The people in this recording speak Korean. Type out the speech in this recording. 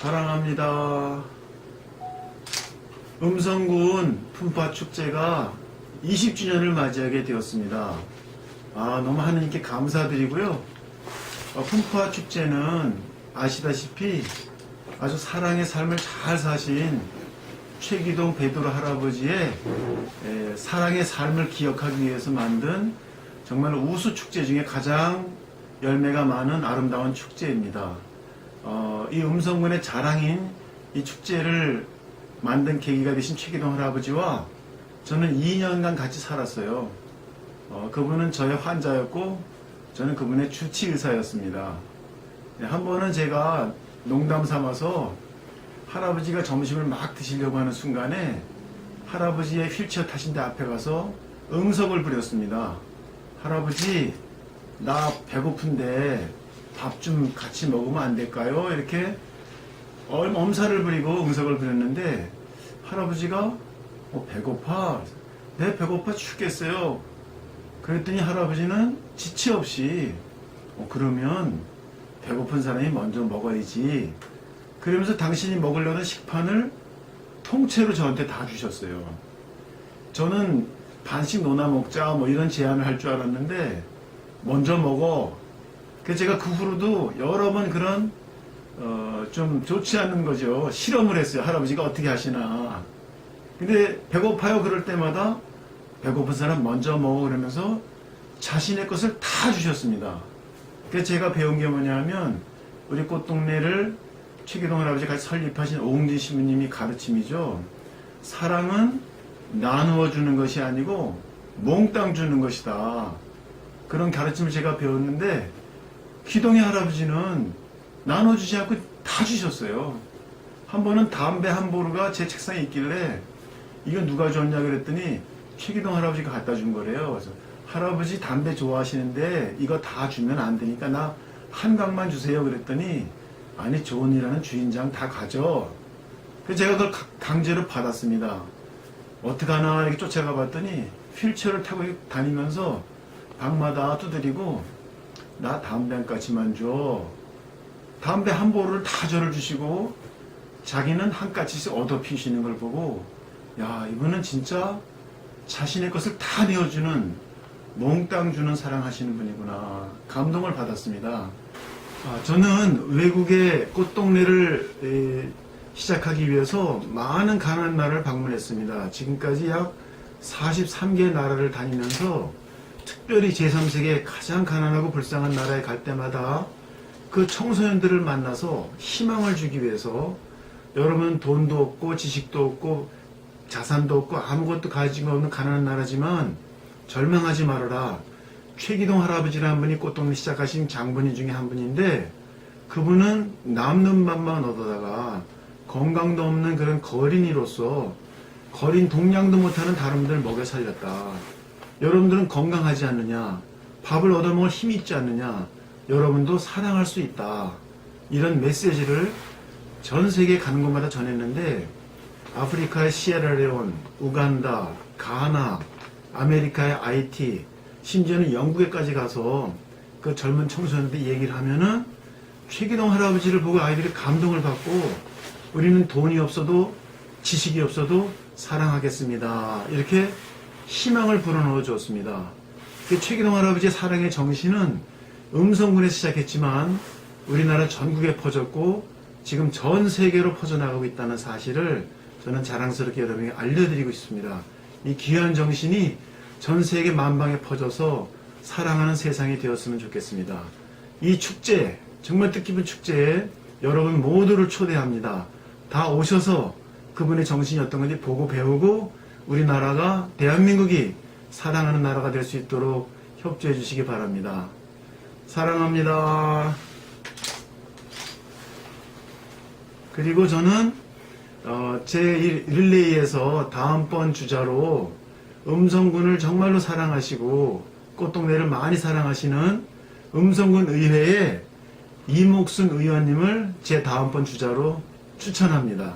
사랑합니다. 음성군 품파 축제가 20주년을 맞이하게 되었습니다. 아, 너무 하느님께 감사드리고요. 어, 품파 축제는 아시다시피 아주 사랑의 삶을 잘 사신 최기동 베드로 할아버지의 에, 사랑의 삶을 기억하기 위해서 만든 정말 우수 축제 중에 가장 열매가 많은 아름다운 축제입니다. 어, 이 음성군의 자랑인 이 축제를 만든 계기가 되신 최기동 할아버지와 저는 2년간 같이 살았어요. 어, 그분은 저의 환자였고 저는 그분의 주치 의사였습니다. 네, 한 번은 제가 농담 삼아서 할아버지가 점심을 막 드시려고 하는 순간에 할아버지의 휠체어 타신 데 앞에 가서 응석을 부렸습니다. 할아버지, 나 배고픈데 밥 좀 같이 먹으면 안 될까요? 이렇게 얼- 엄살을 부리고 응석을 부렸는데 할아버지가 어, 배고파? 네, 배고파 죽겠어요. 그랬더니 할아버지는 지체 없이 어, 그러면 배고픈 사람이 먼저 먹어야지. 그러면서 당신이 먹으려는 식판을 통째로 저한테 다 주셨어요. 저는 반씩 노나 먹자 뭐 이런 제안을 할 줄 알았는데 먼저 먹어. 그래서 제가 그 후로도 여러 번 그런 어, 좀 좋지 않은 거죠. 실험을 했어요. 할아버지가 어떻게 하시나. 근데 배고파요 그럴 때마다 배고픈 사람 먼저 먹어 그러면서 자신의 것을 다 주셨습니다. 그래서 제가 배운 게 뭐냐면 우리 꽃동네를 최기동 할아버지 같이 설립하신 오웅진 신부님이 가르침이죠. 사랑은 나누어 주는 것이 아니고 몽땅 주는 것이다. 그런 가르침을 제가 배웠는데 기동의 할아버지는 나눠주지 않고 다 주셨어요. 한 번은 담배 한 보루가 제 책상에 있길래 이거 누가 줬냐 그랬더니 최기동 할아버지가 갖다 준 거래요. 그래서 할아버지 담배 좋아하시는데 이거 다 주면 안 되니까 나 한 강만 주세요 그랬더니 아니 좋은 일하는 주인장 다 가져. 그래서 제가 그걸 가- 강제로 받았습니다. 어떡하나 이렇게 쫓아가 봤더니 휠체어를 타고 다니면서 방마다 두드리고 나한 가지만 줘. 담배 한 보루를 다 저를 주시고 자기는 한 가지씩 얻어 피우시는 걸 보고 야 이분은 진짜 자신의 것을 다 내어주는 몽땅 주는 사랑하시는 분이구나 감동을 받았습니다. 아, 저는 외국의 꽃동네를 에, 시작하기 위해서 많은 가난한 나라를 방문했습니다. 지금까지 약 43개 나라를 다니면서 특별히 제3세계 가장 가난하고 불쌍한 나라에 갈 때마다 그 청소년들을 만나서 희망을 주기 위해서 여러분 돈도 없고 지식도 없고 자산도 없고 아무것도 가지고 없는 가난한 나라지만 절망하지 말아라. 최기동 할아버지라는 분이 꽃동네 시작하신 장본인 중에 한 분인데 그분은 남는 밥만 얻어다가 건강도 없는 그런 거린이로서 거린 동량도 못하는 다른 분들 먹여 살렸다. 여러분들은 건강하지 않느냐? 밥을 얻어먹을 힘이 있지 않느냐? 여러분도 사랑할 수 있다. 이런 메시지를 전 세계 가는 곳마다 전했는데 아프리카의 시에라레온, 우간다, 가나, 아메리카의 아이티, 심지어는 영국에까지 가서 그 젊은 청소년들 얘기를 하면은 최기동 할아버지를 보고 아이들이 감동을 받고 우리는 돈이 없어도 지식이 없어도 사랑하겠습니다. 이렇게 희망을 불어넣어 주었습니다. 그 최기동 할아버지의 사랑의 정신은 음성군에서 시작했지만 우리나라 전국에 퍼졌고 지금 전 세계로 퍼져나가고 있다는 사실을 저는 자랑스럽게 여러분에게 알려드리고 싶습니다. 이 귀한 정신이 전 세계 만방에 퍼져서 사랑하는 세상이 되었으면 좋겠습니다. 이 축제, 정말 뜻깊은 축제에 여러분 모두를 초대합니다. 다 오셔서 그분의 정신이 어떤 건지 보고 배우고 우리나라가 대한민국이 사랑하는 나라가 될 수 있도록 협조해 주시기 바랍니다. 사랑합니다. 그리고 저는 어, 제이 릴레이에서 다음번 주자로 음성군을 정말로 사랑하시고 꽃동네를 많이 사랑하시는 음성군 의회의 이목순 의원님을 제 다음번 주자로 추천합니다.